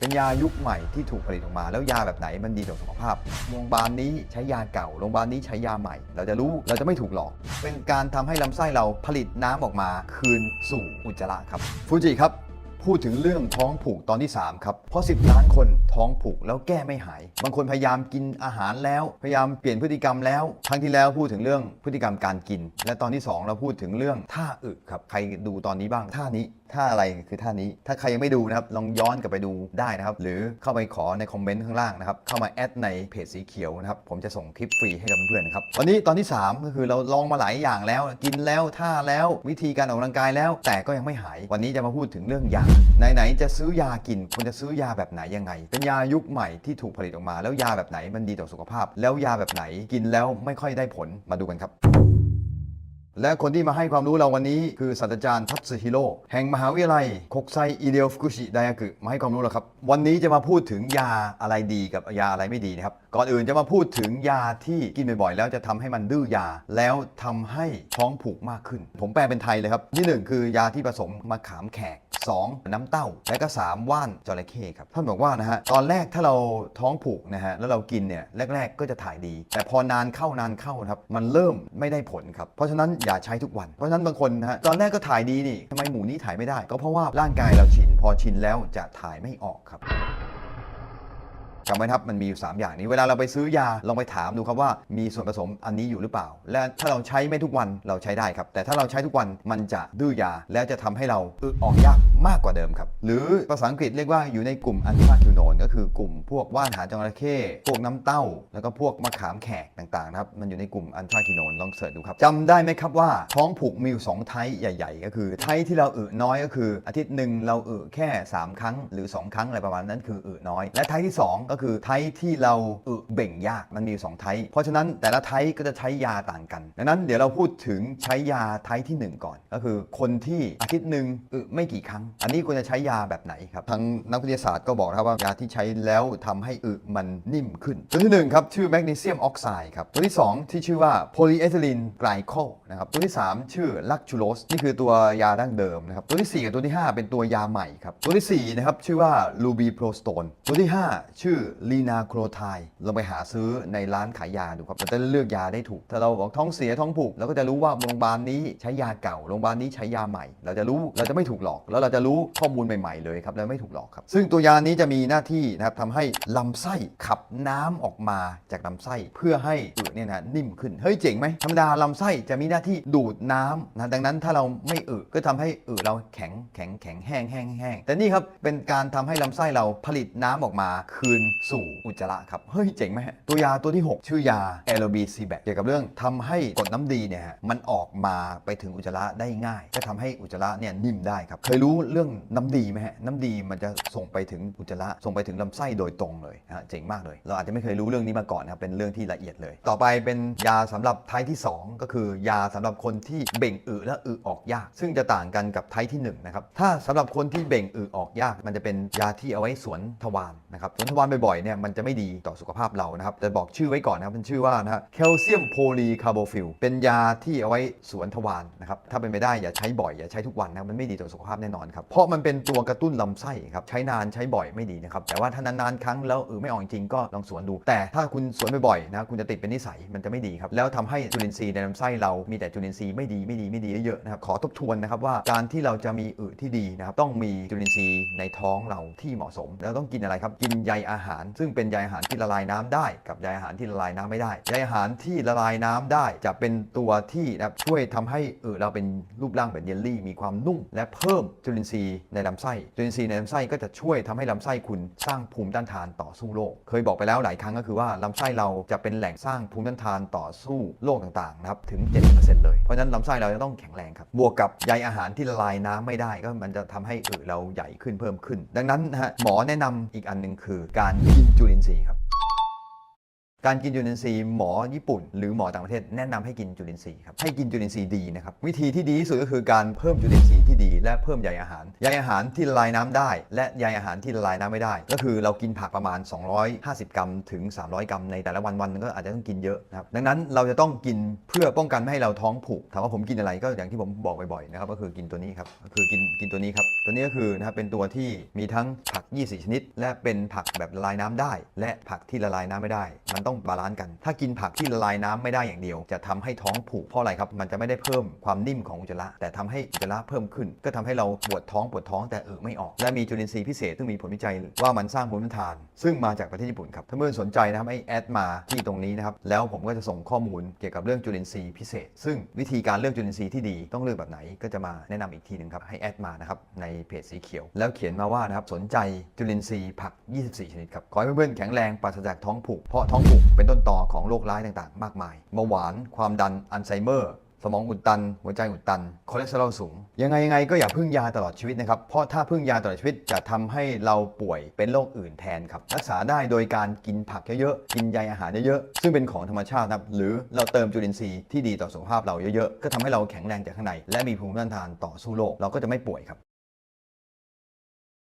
เป็นยายุคใหม่ที่ถูกผลิตออกมา แล้วยาแบบไหนมันดีต่อสุขภาพ โรงพยาบาลนี้ใช้ยาเก่า โรงพยาบาลนี้ใช้ยาใหม่ เราจะรู้เราจะไม่ถูกหลอก เป็นการทำให้ลำไส้เราผลิตน้ำออกมาคืนสู่อุจจาระครับฟูจิครับ พูดถึงเรื่องท้องผูกตอนที่ 3 ครับ เพราะ 10 ล้านคนท้องผูกแล้วแก้ไม่หาย บางคนพยายามกินอาหารแล้ว พยายามเปลี่ยนพฤติกรรมแล้ว ครั้งที่แล้วพูดถึงเรื่องพฤติกรรมการกิน และตอนที่ 2 เราพูดถึงเรื่องท่าอึครับ ใครดูตอนนี้บ้างท่านี้ ท่าอะไรคือท่านี้ ถ้าใครยังไม่ดูนะครับ ลองย้อนกลับไปดูได้นะครับ หรือเข้าไปขอในคอมเมนต์ข้างล่างนะครับ เข้ามาแอดในเพจสีเขียวนะครับ ผมจะส่งคลิปฟรีให้กับเพื่อนๆนะครับวันนี้ตอนที่ 3 ก็คือเราลองมาหลายอย่างแล้ว กินแล้วท่าแล้ววิธีการออกกำลังกายแล้ว แต่ก็ยังไม่หาย วันนี้จะมาพูดถึงเรื่องยาไหนๆจะซื้อยากินควรจะซื้อยาแบบไหนยังไง เป็นยายุคใหม่ที่ถูกผลิตออกมา แล้วยาแบบไหนมันดีต่อสุขภาพ แล้วยาแบบไหนกินแล้วไม่ค่อยได้ผลมาดูกันครับ และคนที่มาให้ความรู้เราวันนี้คือศาสตราจารย์ทัตสึฮิโร่แห่งมหาวิทยาลัยคกไซอิเดียฟุกุชิไดอากุมาให้ความรู้เราครับ วันนี้จะมาพูดถึงยาอะไรดีกับยาอะไรไม่ดีนะครับ ก่อนอื่นจะมาพูดถึงยาที่กินบ่อยๆ แล้วจะทำให้มันดื้อยา แล้วทำให้ท้องผูกมากขึ้น ผมแปลเป็นไทยเลยครับที่หนึ่งคือยาที่ผสมมะขามแขก 2. น้ำเต้า และก็ 3 ว่านจระเข้ครับท่านบอกว่านะฮะตอนแรกถ้าเราท้องผูกนะฮะแล้วเรากินเนี่ยแรก ๆ ก็จะถ่ายดี แต่พอนานเข้านานเข้านะครับมันเริ่มไม่ได้ผลครับเพราะฉะนั้นอย่าใช้ทุกวันเพราะฉะนั้นบางคนนะฮะตอนแรกก็ถ่ายดีนี่ทำไมหมูนี้ถ่ายไม่ได้ ก็เพราะว่าร่างกายเราชินพอชินแล้วจะถ่ายไม่ออกครับ จำไว้นะครับมันมีอยู่ 3 อย่างนี้ เวลาเราไปซื้อยาลองไปถามดูครับว่ามีส่วนผสมอันนี้อยู่หรือเปล่า และถ้าเราใช้ไม่ทุกวันเราใช้ได้ครับ แต่ถ้าเราใช้ทุกวันมันจะดื้อยา แล้วจะทำให้เราอึออกยากมากกว่าเดิมครับ หรือภาษาอังกฤษเรียกว่าอยู่ในกลุ่มอันติฟาคิวโนนก็คือกลุ่มพวกว่านหางจระเข้พวกน้ำเต้า แล้วก็พวกมะขามแขกต่างๆนะครับมันอยู่ในกลุ่มอันติฟาคิวโนนลองเสิร์ชดูครับจำได้ไหมครับว่าท้องผูกมีอยู่สองไทป์ใหญ่ ๆ ก็คือไทป์ที่เราอึน้อยก็คือ อาทิตย์หนึ่งเราอึแค่ 3 ครั้งหรือ 2 ครั้งอะไรประมาณนั้นคืออึน้อย และไทป์ที่ 2 ก็คือไทป์ที่เราอึเบ่งยากมันมีอยู่สองไทป์เพราะฉะนั้นแต่ละไทป์ก็จะใช้ยาต่างกันดังนั้นเดี๋ยวเราพูดถึงใช้ยาไทป์ที่ 1 ก่อน ก็คือคนที่อาทิตย์หนึ่งอึไม่กี่ครั้ง อันนี้ควรจะใช้ยาแบบไหนครับทางนักวิทยาศาสตร์ก็บอกนะครับว่ายาที่ใช้แล้วทำให้อึมันนิ่มขึ้นตัวที่หนึ่งครับชื่อแมกนีเซียมออกไซด์ครับตัวที่สองที่ชื่อว่าโพลีเอทิลีนไกลโคนะครับตัวที่สามชื่อลักชูโรสนี่คือตัวยาดั้งเดิมนะครับตัวที่สี่กับตัวที่ห้าเป็นตัวยาใหม่ครับตัวที่สี่นะครับชื่อว่าลูบีโปรสโตนตัวที่ห้าชื่อลีนาโครไทลองไปหาซื้อในร้านขายยาดูครับเราจะเลือกยาได้ถูก ถ้าเราบอกท้องเสียท้องผูกเราก็จะรู้ว่าโรงพยาบาลนี้ใช้ยาเก่าโรงพยาบาลนี้ใช้ยาใหม่ เราจะรู้เราจะไม่ถูกหลอก แล้วเราจะรู้ข้อมูลใหม่ ๆ เลยครับแล้วไม่ถูกหลอกครับ ซึ่งตัวยานี้จะมีหน้าที่นะครับทำให้ลำไส้ขับน้ำออกมาจากลำไส้เพื่อให้อึเนี่ยนะนิ่มขึ้นเฮ้ยเจ๋งไหมธรรมดาลำไส้จะมีหน้าที่ดูดน้ำนะดังนั้นถ้าเราไม่อึก็ทำให้อึเราแข็งแข็งแข็งแห้งแห้งแห้งแต่นี่ครับเป็นการทำให้ลำไส้เราผลิตน้ำออกมาคืนสู่อุจจาระครับ เฮ้ยเจ๋งไหมฮะตัวยาตัวที่ 6 ชื่อยาแอโรบีซีแบคเกี่ยวกับเรื่องทำให้กรดน้ำดีเนี่ยฮะมันออกมาไปถึงอุจจาระได้ง่ายก็ทำให้อุจจาระเนี่ยนิ่มได้ครับ เคยรู้เรื่องน้ำดีไหมฮะน้ำดีมันจะส่งไปถึงอุจจาระส่งไปถึงลำไส้โดยตรงเลยนะฮะเจ๋งมากเลย เราอาจจะไม่เคยรู้เรื่องนี้มาก่อนนะครับเป็นเรื่องที่ละเอียดเลย ต่อไปเป็นยาสำหรับไทป์ที่ 2 ก็คือยาสำหรับคนที่เบ่งอึและอึออกยาก ซึ่งจะต่างกันกับไทป์ที่1นะครับถ้าสำหรับคนที่เบ่งอึออกยาก มันจะเป็นยาที่เอาไว้สวนทวารนะครับสวนทวารบ่อยๆเนี่ยมันจะไม่ดีต่อสุขภาพเรานะครับแต่บอกชื่อไว้ก่อนนะครับเป็นชื่อว่านะฮะแคลเซียมโพลีคาร์โบฟิลเป็นยาที่เอาไว้สวนทวารนะครับถ้าเป็นไปได้อย่าใช้บ่อยอย่าใช้ทุกวันนะมันไม่ดีต่อสุขภาพแน่นอนครับเพราะมันเป็นตัวกระตุ้นลำไส้ครับใช้นานใช้บ่อยไม่ดีนะครับแต่ว่าถ้านานๆครั้งแล้วเออไม่ออกจริงก็ลองสวนดู แต่ถ้าคุณสวนบ่อยๆนะคุณจะติดเป็นนิสัยมันจะไม่ดีครับแล้วทำให้จุลินทรีย์ในลำไส้เรามีแต่จุลินทรีย์ไม่ดีไม่ดีไม่ดีเยอะๆนะครับขอทบทวนนะครับว่าการที่เราจะมีอึที่ดีนะครับต้องมีจุลินทรีย์ในท้องเราที่เหมาะสม แล้วต้องกินอะไรครับกินใยอาหารซึ่งเป็นใยอาหารที่ละลายน้ำได้ กับใยอาหารที่ละลายน้ำไม่ได้ใยอาหารที่ละลายน้ำได้จะเป็นตัวที่นะครับช่วยทำให้อึเราเป็นรูปร่างแบบเยลลี่ มีความนุ่ม และเพิ่มจุลินทรีย์ในลำไส้จุลินทรีย์ในลำไส้ก็จะช่วยทำให้ลำไส้คุณสร้างภูมิต้านทานต่อสู้โรคเคยบอกไปแล้วหลายครั้งก็คือว่าลำไส้เราจะเป็นแหล่งสร้างภูมิต้านทานต่อสู้โรคต่างๆนะครับถึง 70%เลยเพราะฉะนั้นลำไส้เราจะต้องแข็งแรงครับบวกกับใยอาหารที่ละลายน้ำไม่ได้ก็มันจะทำให้อึเราใหญ่ขึ้นเพิ่มขึ้น ดังนั้นนะฮะหมอแนะนำอีกอันหนึ่งคือการกินจุลินทรีย์ครับ การกินจุลินทรีย์หมอญี่ปุ่น หรือหมอต่างประเทศแนะนำให้กินจุลินทรีย์ครับให้กินจุลินทรีย์ดีนะครับวิธีที่ดีที่สุดก็คือการเพิ่มจุลินทรีย์ที่ดี และเพิ่มใยอาหารใยอาหารที่ละลายน้ำได้ และใยอาหารที่ละลายน้ำไม่ได้ ก็คือเรากินผักประมาณ 250 กรัมถึง 300 กรัมในแต่ละวันวันหนึงก็อาจจะต้องกินเยอะนะครับดังนั้นเราจะต้องกินเพื่อป้องกันไม่ให้เราท้องผูกถามว่าผมกินอะไรก็อย่างที่ผมบอกบ่อยๆนะครับก็คือกินตัวนี้ครับก็คือกินกินตัวนี้ครับตัวนี้ก็คือนะครับเป็นตัวที่มีทั้งผัก24ชนิด และเป็นผักแบบละลายน้ำได้ และผักที่ละลายน้ำไม่ได้มันต้องบาลานซ์กัน ถ้ากินผักที่ละลายน้ำไม่ได้อย่างเดียว จะทำให้ท้องผูกเพราะอะไรครับ มันจะไม่ได้เพิ่มความนิ่มของอุจจาระ แต่ทำให้อุจจาระเพิ่มขึ้น ก็ทำให้เราปวดท้องปวดท้องแต่เออไม่ออก และมีจุลินทรีย์พิเศษซึ่งมีผลวิจัยว่ามันสร้างภูมิต้านทาน ซึ่งมาจากประเทศญี่ปุ่นครับ ถ้าเพื่อนสนใจนะครับให้แอดมาที่ตรงนี้นะครับ แล้วผมก็จะส่งข้อมูลเกี่ยวกับเรื่องจุลินทรีย์พิเศษ ซึ่งวิธีการเลือกจุลินทรีย์ที่ดีต้องเลือกแบบไหนก็จะมาแนะนำอีกทีหนึ่งครับให้แอดมานะครับในเพจสีเขียว แล้วเขียนมาว่านะครับสนใจจุลินทรีย์ผัก 24 ชนิดครับขอให้เพื่อนๆแข็งแรงปราศจากท้องผูกเพราะท้องผูกเป็นต้นต่อของโรคร้ายต่างๆ มากมายเบาหวานความดันอัลไซเมอร์ สมองอุดตัน หัวใจอุดตันคอเลสเตอรอลสูง ยังไงยังไงก็อย่าพึ่งยาตลอดชีวิตนะครับ เพราะถ้าพึ่งยาตลอดชีวิตจะทำให้เราป่วยเป็นโรคอื่นแทนครับรักษาได้โดยการกินผักเยอะๆกินใยอาหารเยอะๆซึ่งเป็นของธรรมชาตินะครับหรือเราเติมจุลินทรีย์ที่ดีต่อสุขภาพเราเยอะๆก็ทำให้เราแข็งแรงจากข้างในและมีภูมิต้านทานต่อสู้โรคเราก็จะไม่ป่วยครับ